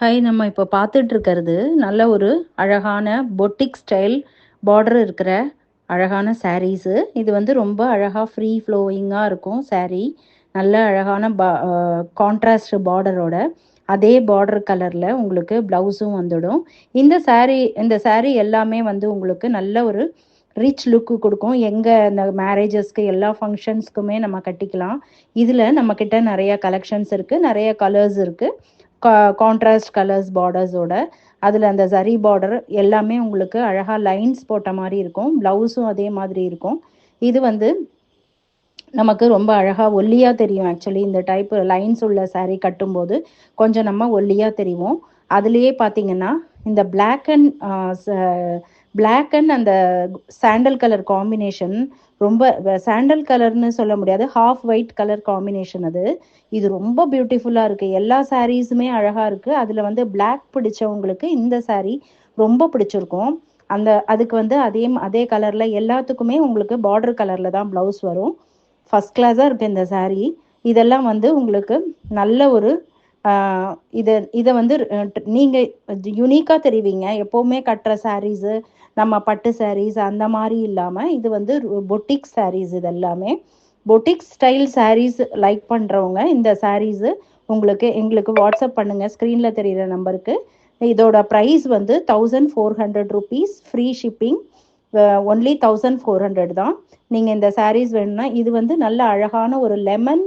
Hi நம்ம இப்போ பார்த்துட்டு இருக்கிறது நல்ல ஒரு அழகான பொட்டிக் ஸ்டைல் பார்டர் இருக்கிற அழகான சாரீஸு இது வந்து ரொம்ப அழகாக ஃப்ரீ ஃப்ளோயிங்காக இருக்கும் சாரீ நல்ல அழகான பா கான்ட்ராஸ்ட் பார்டரோட அதே பார்டர் கலரில் உங்களுக்கு ப்ளவுஸும் வந்துடும். இந்த சாரீ இந்த சாரீ எல்லாமே வந்து உங்களுக்கு நல்ல ஒரு ரிச் லுக்கு கொடுக்கும். எங்கே இந்த மேரேஜஸ்க்கு எல்லா ஃபங்க்ஷன்ஸ்க்குமே நம்ம கட்டிக்கலாம். இதில் நம்மக்கிட்ட நிறைய கலெக்ஷன்ஸ் இருக்குது நிறைய கலர்ஸ் இருக்குது கான்ட்ராஸ்ட் கலர்ஸ் பார்டர்ஸோட அதில் அந்த ஜரி பார்டர் எல்லாமே உங்களுக்கு அழகாக லைன்ஸ் போட்ட மாதிரி இருக்கும். ப்ளவுஸும் அதே மாதிரி இருக்கும். இது வந்து நமக்கு ரொம்ப அழகாக ஒல்லியாக தெரியும் ஆக்சுவலி இந்த டைப் லைன்ஸ் உள்ள சாரீ கட்டும்போது கொஞ்சம் நம்ம ஒல்லியாக தெரியும் அதுலேயே பார்த்தீங்கன்னா இந்த பிளாக் அண்ட் பிளாக் அண்ட் அந்த சாண்டல் கலர் காம்பினேஷன் ரொம்ப சாண்டல் கலர்னு சொல்ல முடியாது. ஹாஃப் ஒயிட் கலர் காம்பினேஷன் அது. இது ரொம்ப பியூட்டிஃபுல்லாக இருக்குது எல்லா சாரீஸுமே அழகாக இருக்குது அதில் வந்து பிளாக் பிடிச்சவங்களுக்கு இந்த saree ரொம்ப பிடிச்சிருக்கும். அந்த அதுக்கு வந்து அதே அதே கலரில் எல்லாத்துக்குமே உங்களுக்கு பார்டர் கலரில் தான் ப்ளவுஸ் வரும். ஃபஸ்ட் கிளாஸாக இருக்குது இந்த saree. இதெல்லாம் வந்து உங்களுக்கு நல்ல ஒரு இதை இதை வந்து நீங்கள் யுனிக்காக தெரிவிங்க. எப்போவுமே கட்டுற சாரீஸு நம்ம பட்டு சாரீஸ் அந்த மாதிரி இல்லாமல் இது வந்து பொட்டிக் சாரீஸ் இது எல்லாமே பொட்டிக் ஸ்டைல் சாரீஸ் லைக் பண்ணுறவங்க இந்த சாரீஸு உங்களுக்கு எங்களுக்கு வாட்ஸ்அப் பண்ணுங்கள் ஸ்க்ரீனில் தெரிகிற நம்பருக்கு இதோட ப்ரைஸ் வந்து thousand four hundred rupees free shipping only thousand four hundred தான். நீங்கள் இந்த சாரீஸ் வேணும்னா இது வந்து நல்ல அழகான ஒரு லெமன்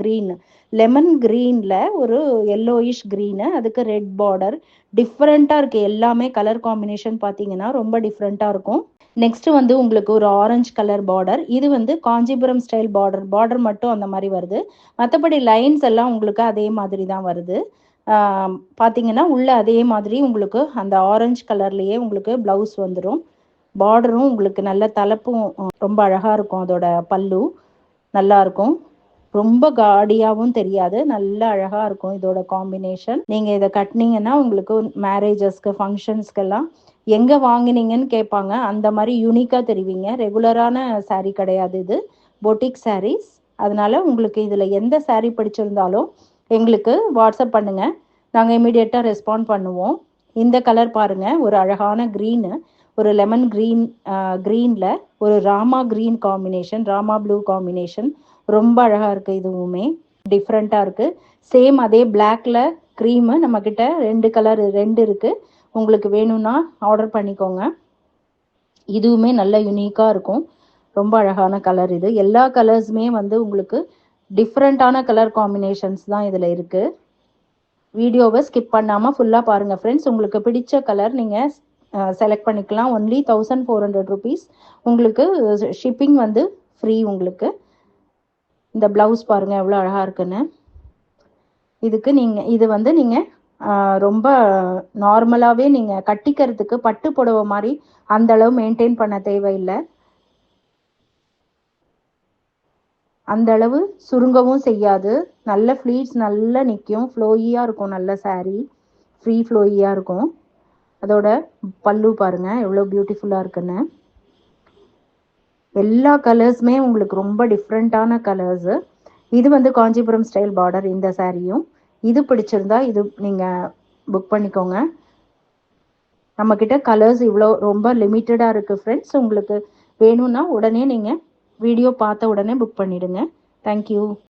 க்ரீன் லெமன் க்ரீனில் ஒரு எல்லோயிஷ் க்ரீனு அதுக்கு ரெட் பார்டர் டிஃப்ரெண்ட்டாக இருக்குது எல்லாமே கலர் காம்பினேஷன் பார்த்தீங்கன்னா ரொம்ப டிஃப்ரெண்ட்டாக இருக்கும். நெக்ஸ்ட் வந்து உங்களுக்கு ஒரு ஆரஞ்சு கலர் பார்டர் இது வந்து காஞ்சிபுரம் ஸ்டைல் பார்டர் பார்டர் மட்டும் அந்த மாதிரி வருது. மற்றபடி லைன்ஸ் எல்லாம் உங்களுக்கு அதே மாதிரி தான் வருது. பார்த்தீங்கன்னா உள்ள அதே மாதிரி உங்களுக்கு அந்த ஆரஞ்சு கலர்லேயே உங்களுக்கு ப்ளவுஸ் வந்துடும் பார்டரும் உங்களுக்கு நல்ல தலைப்பும் ரொம்ப அழகாக இருக்கும் அதோட பல்லு. நல்லா இருக்கும். ரொம்ப காடியாகவும் தெரியாது. நல்ல அழகாக இருக்கும் இதோட காம்பினேஷன் நீங்கள் இதை கட்டினீங்கன்னா உங்களுக்கு மேரேஜஸ்க்கு ஃபங்க்ஷன்ஸ்க்கெல்லாம் எங்கே வாங்கினீங்கன்னு கேட்பாங்க. அந்த மாதிரி யூனிக்காக தெரிவிங்க. ரெகுலரான saree கிடையாது இது. பொட்டிக் சாரீஸ் அதனால உங்களுக்கு இதில் எந்த saree பிடிச்சிருந்தாலும் எங்களுக்கு வாட்ஸ்அப் பண்ணுங்கள் நாங்கள் இமீடியட்டாக ரெஸ்பாண்ட் பண்ணுவோம். இந்த கலர் பாருங்கள் ஒரு அழகான க்ரீனு ஒரு லெமன் க்ரீன் க்ரீனில் ஒரு Rama green combination Rama blue combination ரொம்ப அழகாக இருக்குது இதுவுமே. டிஃப்ரெண்ட்டாக இருக்குது சேம் அதே பிளாக்ல க்ரீமு நம்மக்கிட்ட ரெண்டு கலர் ரெண்டு இருக்குது உங்களுக்கு வேணும்னா ஆர்டர் பண்ணிக்கோங்க. இதுவுமே நல்ல யுனிக்காக இருக்கும். ரொம்ப அழகான கலர் இது. எல்லா கலர்ஸுமே வந்து உங்களுக்கு டிஃப்ரெண்ட்டான கலர் காம்பினேஷன்ஸ் தான் இதில் இருக்குது வீடியோவை ஸ்கிப் பண்ணாமல் ஃபுல்லாக பாருங்கள் ஃப்ரெண்ட்ஸ் உங்களுக்கு பிடிச்ச கலர் நீங்கள் செலக்ட் பண்ணிக்கலாம். Only thousand four hundred rupees உங்களுக்கு ஷிப்பிங் வந்து ஃப்ரீ உங்களுக்கு. இந்த ப்ளவுஸ் பாருங்கள் எவ்வளோ அழகாக இருக்குன்னு. இதுக்கு நீங்கள் இது வந்து நீங்கள் ரொம்ப நார்மலாகவே நீங்கள் கட்டிக்கிறதுக்கு பட்டு புடவை மாதிரி அந்த அளவு மெயின்டைன் பண்ண தேவையில்லை. அந்த அளவு சுருங்கவும் செய்யாது. நல்ல ஃப்ளீட்ஸ் நல்லா நிற்கும் ஃப்ளோயியாக இருக்கும் நல்ல saree. ஃப்ரீ ஃப்ளோயியாக இருக்கும். அதோட பல்லு பாருங்கள் எவ்வளோ பியூட்டிஃபுல்லாக இருக்குன்னு. எல்லா கலர்ஸுமே உங்களுக்கு ரொம்ப டிஃப்ரெண்ட்டான கலர்ஸு இது வந்து காஞ்சிபுரம் ஸ்டைல் பார்டர் இந்த சாரியும். இது பிடிச்சிருந்தா இது நீங்கள் புக் பண்ணிக்கோங்க. நம்மக்கிட்ட கலர்ஸ் இவ்வளோ ரொம்ப லிமிட்டடாக இருக்குது ஃப்ரெண்ட்ஸ் உங்களுக்கு வேணும்னா உடனே நீங்கள் வீடியோ பார்த்த உடனே புக் பண்ணிவிடுங்க தேங்க்யூ